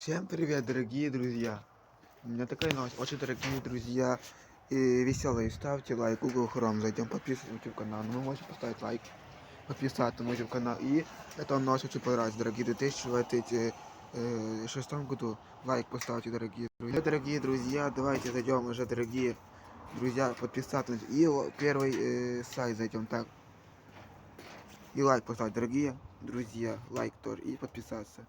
Всем привет, дорогие друзья! У меня такая новость. Очень дорогие друзья и веселые. Ставьте лайк, Google Chrome, зайдем, подписывайтесь на YouTube канал. Ну, Вы можете поставить лайк, подписаться на YouTube канал. И это вам новость очень понравится, дорогие. В 2026 году лайк поставьте, дорогие друзья. Дорогие друзья, давайте зайдем уже, дорогие друзья, подписаться. И первый э, сайт зайдем, так. И лайк поставить, дорогие друзья. Лайк тоже. И подписаться.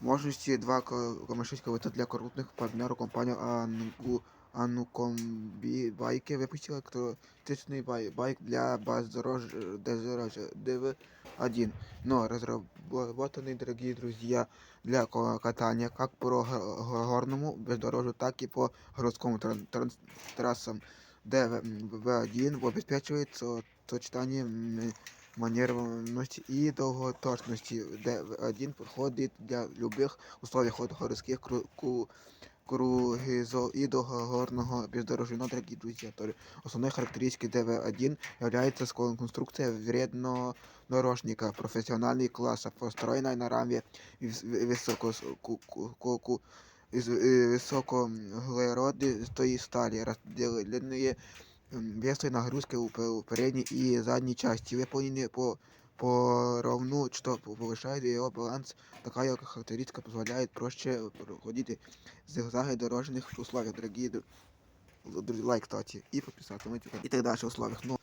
Можливості 2,6 кВт для крупних партнерів компанія Ангу Анукомбі байки випустила електричний бай, байк для бездорожжя DV1. Но разработанный, дорогие друзья, для катания как по го- горному бездорожью, так и по городскому тран- тран- трассам. DV1 обеспечивает со- сочетание м, манерности и долготочности. D1 подходит для любых условий от городских кру- ку- кругизов и до горного бездорожья. Но, дорогие друзья, тоже основной характеристикой DV1 является скон- конструкция вреднодорожника профессиональный класса, построенная на раме вис- высоко ку- ку- ку- ку- из э, высокоуглеродистой стали, разделенные м, весой нагрузки у пе- у передней и задней части, выполнены по поровну, что повышает его баланс. Такая характеристика позволяет проще проходить зигзаги в дорожных условиях, дорогие дру- друзья, лайк, кстати, и подписаться на YouTube. И так дальше условиях. Ну,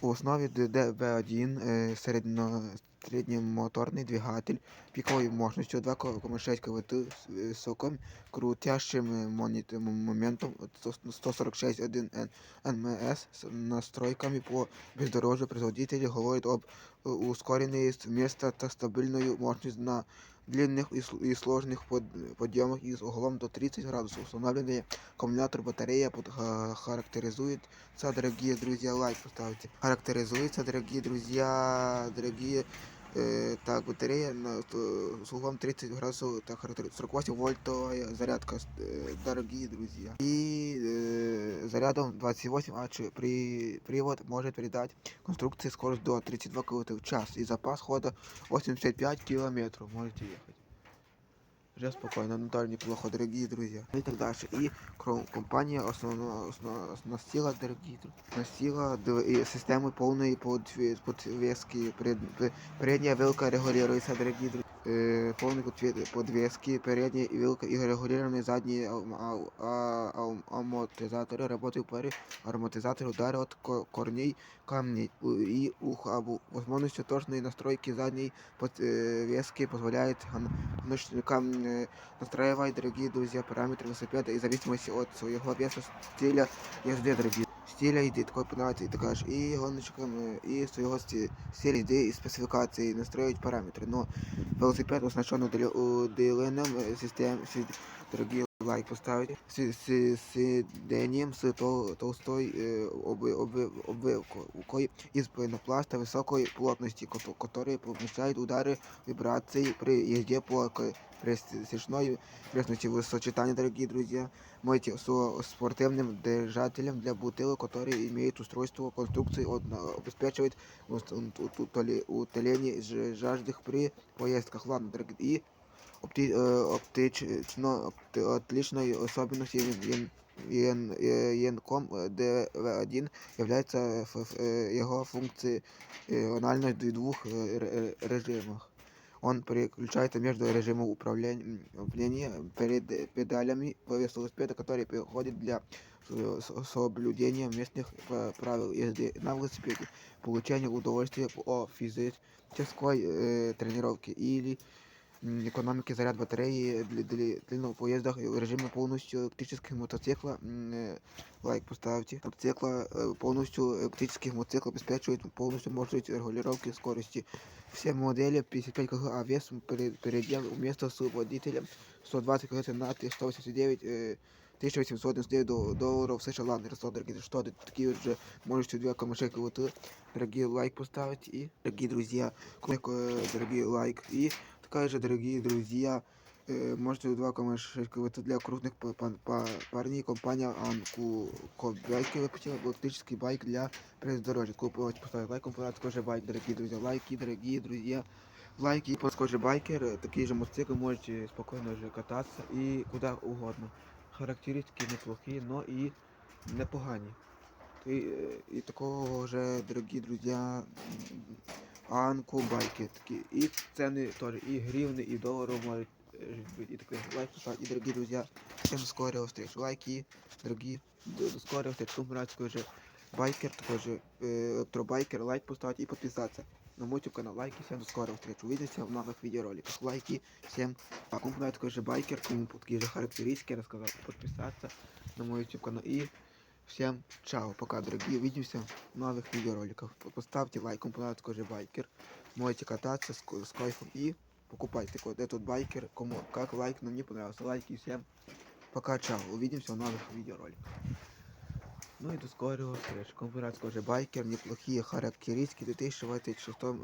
у основі DB1 е, середньо, середньомоторний двигатель піковою мощністю 2,6 кВт з високим крутящим е, моніт- м- моментом 146,1 Н- НМС с настройками по бездорожью производители говорят об э, ускоренной с места та стабильную мощность на длинных и, сл- и сложных под- подъемах и с углом до 30 градусов. Установленный аккумулятор батарея под, ха- характеризует Це, дорогие друзья, лайк поставьте. Характеризуется, дорогие друзья, дорогие, э, так, батарея на, э, с углом 30 градусов, так, характери- 48 вольтовая зарядка, э, дорогие друзья. И э, зарядом 28 Ач при, привод может передать конструкции скорость до 32 км в час и запас хода 85 километров. Можете ехать. Уже спокійно, ну тоже неплохо, дорогие друзья. И так дальше. И компания основно, основно, оснастила, дорогие друзья, оснастила системой полной подве- подвески. Пред, пе- передняя вилка регулируется, дорогие друзья. Э, полной подве- подвески, передняя вилка и регулированные задние ам- ау- а- ам- амортизаторы работают паре амортизаторы удары от ко- корней камней У- и ухабу. Возможностью точной настройки задней подвески позволяет ан- ночникам э, настраивать, дорогие друзья, параметры велосипеда и в зависимости от своего веса, стиля езды, дорогие. Стиля езды, такой понятие, ты кажешь, и гонщикам, э, и своего сти- стиля езды и спецификации настроить параметры. Но велосипед оснащен удалё- удаленным э, систем, си- дорогие лайк поставить, с, с, сиденьем с тол- толстой э, обы- обы- обвивкой из пенопласта высокой плотности, кото- который помещает удары вибраций при езде по к- пресечной местности в сочетании, дорогие друзья, можете со спортивным держателем для бутылок, который имеет устройство конструкции, он а, обеспечивает ус- ут- ут- утоли- утоление ж- жажды при поездках. Ладно, дорогие, и опти, э, оптично, опти- отличной особенностью ен- ен- э, Енком DV1 является ф- ф- э, его функциональностью в двух э, ре- э, режимах. Он переключается между режимом управления, управления перед педалями по велосипеда, который переходит для со- со- соблюдения местных э, правил езды на велосипеде, получения удовольствия от физической э, тренировки или м, экономики заряд батареи для, для длинного поездах в режиме полностью электрических мотоцикла. м, э, Лайк поставьте. Мотоцикла э, полностью электрических мотоциклов обеспечивает полностью мощность регулировки скорости. Все модели 55 кг, а вес пере- передел вместо с водителем 120 кг на 189 э, 1899 до- долларов США. Ладно, Ростов, дорогие, что это такие же можете 2,6 кВт. Дорогие, лайк поставить и, дорогие друзья, кнопку, э, дорогие, лайк и такая же, дорогие друзья, э, можете 2,6 кВт для крупных па- па- па- парней. Компания Анку Байки выпустила электрический байк для бездорожья. Купите, поставить лайк, купите такой же байк, дорогие друзья. Лайки, дорогие друзья. лайк и подскажи байкер, э, такие же мотоциклы можете спокойно уже кататься и куда угодно. Характеристики неплохие, но и непогані. І, е, і такого вже, дорогі друзі, м, анку байки такі. І ціни теж, і гривни, і доларів можуть е, бути. І такий лайк поставити. І, дорогі друзі, всім скорого встречи. Лайки, дорогі, до, до скорого встречи. Кому нравится такой же байкер, такой же э, электробайкер, лайк поставить и подписаться на мой YouTube канал. Лайки, всем до скорого встречи. Увидимся в новых видеороликах. Лайки, всем пока. Кому нравится такой же байкер, кому такие же характеристики, я рассказал, подписаться на мой YouTube канал. И всем чао, пока, дорогие. Увидимся в новых видеороликах. Поставьте лайк, кому понравится такой же байкер. Можете кататься с, ко- с кайфом и покупайте вот этот байкер. Кому как лайк, но мне понравился. Лайки всем. Пока, чао. Увидимся в новых видеороликах. Ну и до скорого встречи. Конференция же байкер, неплохие характеристики. В 2026 э,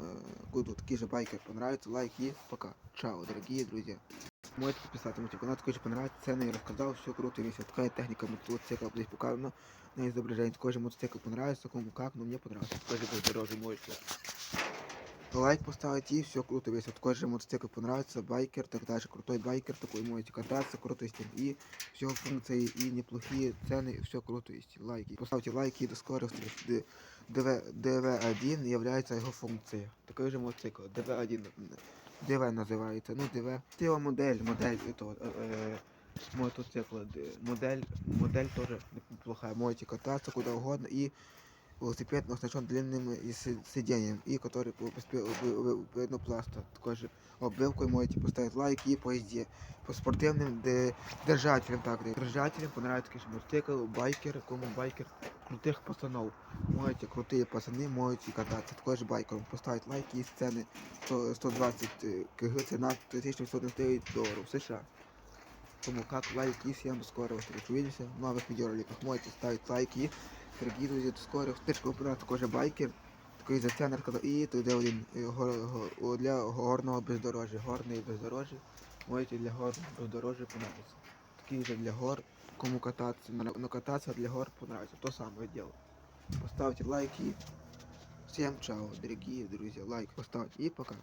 году такие же байкер понравится. Лайк и пока. Чао, дорогие друзья. Можете подписаться на мой канал, такой же понравится. Цены я рассказал, все круто, весело. Такая техника мотоцикла здесь показана на изображении. Такой же мотоцикл понравится, кому как, но мне понравился. Такой же будет дороже можете лайк поставить и все круто весело. Такой же мотоцикл понравится, байкер, так дальше. Крутой байкер, такой можете кататься, круто есть. И все функции и неплохие цены, все круто есть. Лайки. Поставьте лайки и до скорых встреч. Д- ДВ, ДВ1 является его функцией. Такой же мотоцикл. ДВ1. ДВ называется. Ну, ДВ. Это модель, модель этого э, э, мотоцикла. Д- Модель, модель тоже неплохая. Можете кататься куда угодно. И велосипед оснащен длинным и си- сиденьем, и который по- поспе- вы- вы- пенопласта. Такой же обвилкой можете поставить лайк и по езде. По спортивным де- держателям также. Держателям понравится, конечно, мотоцикл, байкер, кому байкер крутых пацанов. Можете крутые пацаны, можете кататься. Такой же байкером поставить лайки и сцены 100 120 э, кг, цена 1899 долларов США. Тому как лайки, всем до скорого встречи. Увидимся в новых видеороликах. Можете ставить лайки. Дорогі друзі, до скорих встреч, купила також байкер, такий затягнер, і туди один е, для горного бездорожжя. Горний бездорожжя. Можете для горного бездорожжя понравиться. Такий же для гор, кому кататься, на, на кататься для гор понравится. То самое дело. Поставьте лайки. Всем чао, дорогие друзья. Лайк поставьте и пока.